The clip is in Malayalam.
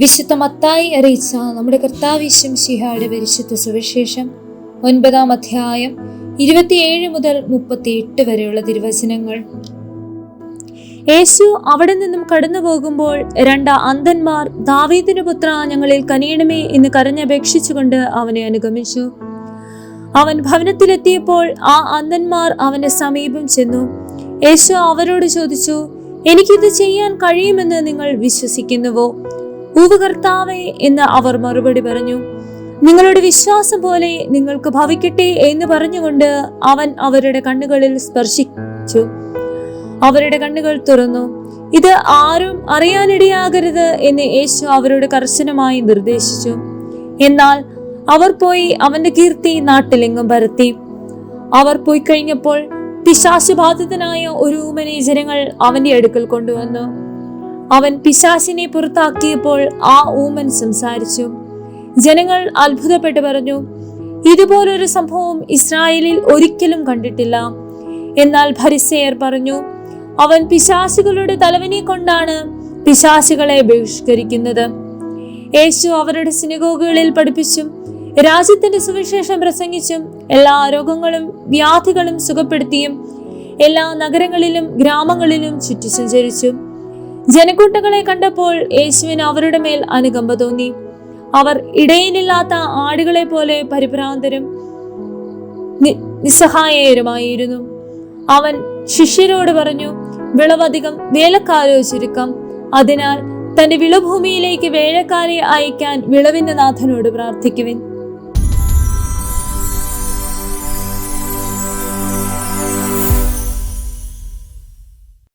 വിശുദ്ധ മത്തായി അറിയിച്ച നമ്മുടെ കർത്താവിശ്വം ശിഹായുടെ പരിശുദ്ധ സുവിശേഷം ഒൻപതാം അധ്യായം ഇരുപത്തിയേഴ് മുതൽ മുപ്പത്തിയെട്ട് വരെയുള്ള തിരുവചനങ്ങൾ. യേശു അവിടെ നിന്നും കടന്നു പോകുമ്പോൾ രണ്ട് അന്ധന്മാർ ദാവീദിനു പുത്ര ഞങ്ങളിൽ കനിയണമേ എന്ന് കരഞ്ഞപേക്ഷിച്ചുകൊണ്ട് അവനെ അനുഗമിച്ചു. അവൻ ഭവനത്തിലെത്തിയപ്പോൾ ആ അന്ധന്മാർ അവന്റെ സമീപം ചെന്നു. യേശു അവരോട് ചോദിച്ചു എനിക്കിത് ചെയ്യാൻ കഴിയുമെന്ന് നിങ്ങൾ വിശ്വസിക്കുന്നുവോ? ഉപകർത്താവേ എന്ന് അവർ മറുപടി പറഞ്ഞു. നിങ്ങളുടെ വിശ്വാസം പോലെ നിങ്ങൾക്ക് ഭവിക്കട്ടെ എന്ന് പറഞ്ഞുകൊണ്ട് അവൻ അവരുടെ കണ്ണുകളിൽ സ്പർശിച്ചു. അവരുടെ കണ്ണുകൾ തുറന്നു. ഇത് ആരും അറിയാനിടയാകരുത് എന്ന് യേശു അവരോട് കർശനമായി നിർദ്ദേശിച്ചു. എന്നാൽ അവർ പോയി അവന്റെ കീർത്തി നാട്ടിലെങ്ങും പരത്തി. അവർ പോയി കഴിഞ്ഞപ്പോൾ പിശാശുബാധിതനായ ഒരു ഊമനെ ജനങ്ങൾ അവന്റെ അടുക്കൽ കൊണ്ടുവന്നു. അവൻ പിശാസിനെ പുറത്താക്കിയപ്പോൾ ആ ഊമൻ സംസാരിച്ചു. ജനങ്ങൾ അത്ഭുതപ്പെട്ടു പറഞ്ഞു ഇതുപോലൊരു സംഭവം ഇസ്രായേലിൽ ഒരിക്കലും കണ്ടിട്ടില്ല. എന്നാൽ ഭരിസേയർ പറഞ്ഞു അവൻ പിശാസുകളുടെ തലവനെ കൊണ്ടാണ് പിശാസുകളെ ബഹിഷ്കരിക്കുന്നത്. യേശു അവരുടെ സിനിഗോഗുകളിൽ പഠിപ്പിച്ചും രാജ്യത്തിന്റെ സുവിശേഷം പ്രസംഗിച്ചും എല്ലാ രോഗങ്ങളും വ്യാധികളും സുഖപ്പെടുത്തിയും എല്ലാ നഗരങ്ങളിലും ഗ്രാമങ്ങളിലും ചുറ്റി സഞ്ചരിച്ചു ജനക്കൂട്ടങ്ങളെ കണ്ടപ്പോൾ യേശുവിന് അവരുടെ മേൽ അനുകമ്പ തോന്നി. അവർ ഇടയിലില്ലാത്ത ആടുകളെ പോലെ പരിഭ്രാന്തരും നിസ്സഹായരുമായിരുന്നു. അവൻ ശിഷ്യരോട് പറഞ്ഞു വിളവധികം വേലക്കാരോ ചുരുക്കം. അതിനാൽ തന്റെ വിളഭൂമിയിലേക്ക് വേലക്കാരെ അയക്കാൻ വിളവിന്റെ നാഥനോട് പ്രാർത്ഥിക്കുവിൻ.